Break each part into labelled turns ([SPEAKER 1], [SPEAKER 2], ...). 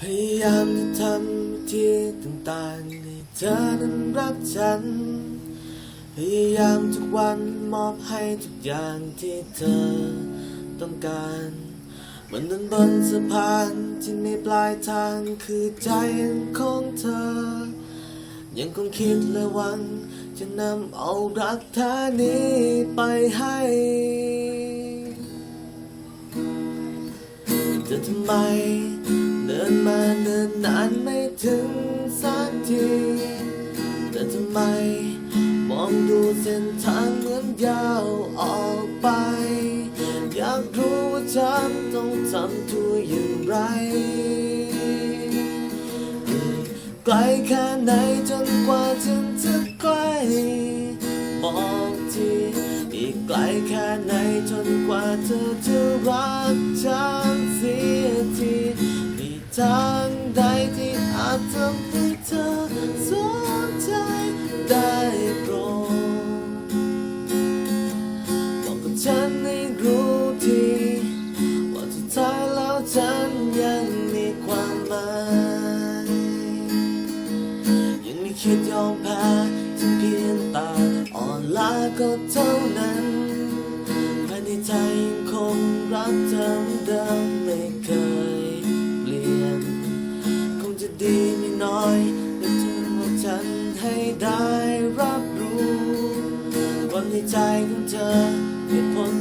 [SPEAKER 1] พยายามจะทำที่ต่างๆให้เธอนั้นรักฉัน พยายามทุกวันมอบให้ทุกอย่างที่เธอต้องการเหมือนเดินบนสะพานที่ในปลายทางคือใจของเธอ ยังคงคิดและหวัง จะนำเอารักแท้นี้ไปให้จะทำไม เดินมาเดินนานไม่ถึงสักที แต่ทำไมมองดูเส้นทางเหมือนยาวออกไป อยากรู้ว่าฉันต้องทำตัวอย่างไร ไกลแค่ไหนจนกว่าฉันจะใกล้บอกทีอีกไกลแค่ไหนจนกว่าเธอจะรักฉัน ทางใดที่อาจทำให้เธอสนใจได้โปรดบอกกับฉันให้รู้ทีว่าสุดท้ายแล้วฉันยังมีความหมายยังไม่คิดยอมแพ้จะเพียงตาอ่อนล้าก็เท่านั้นภายในใจยังคงรักเธอเหมือนเดิมไม่เคย น้อยแต่เธอบอกฉันให้ได้รับรู้ความในใจของเธอเหตุผล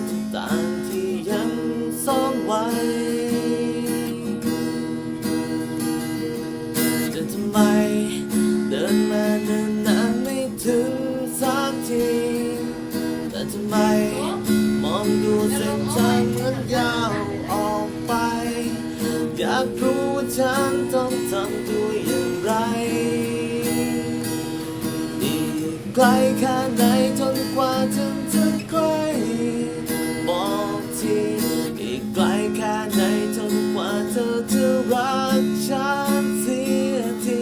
[SPEAKER 1] ากรู้ว่าฉันต้องทำตัวอย่างไร อีกไกลแค่ไหนจนกว่าฉันจะใกล้บอกทีอีกไกลแค่ไหนจนกว่าเธอจะรักฉันเสียที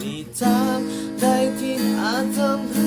[SPEAKER 1] มีทางใดที่อาจทำ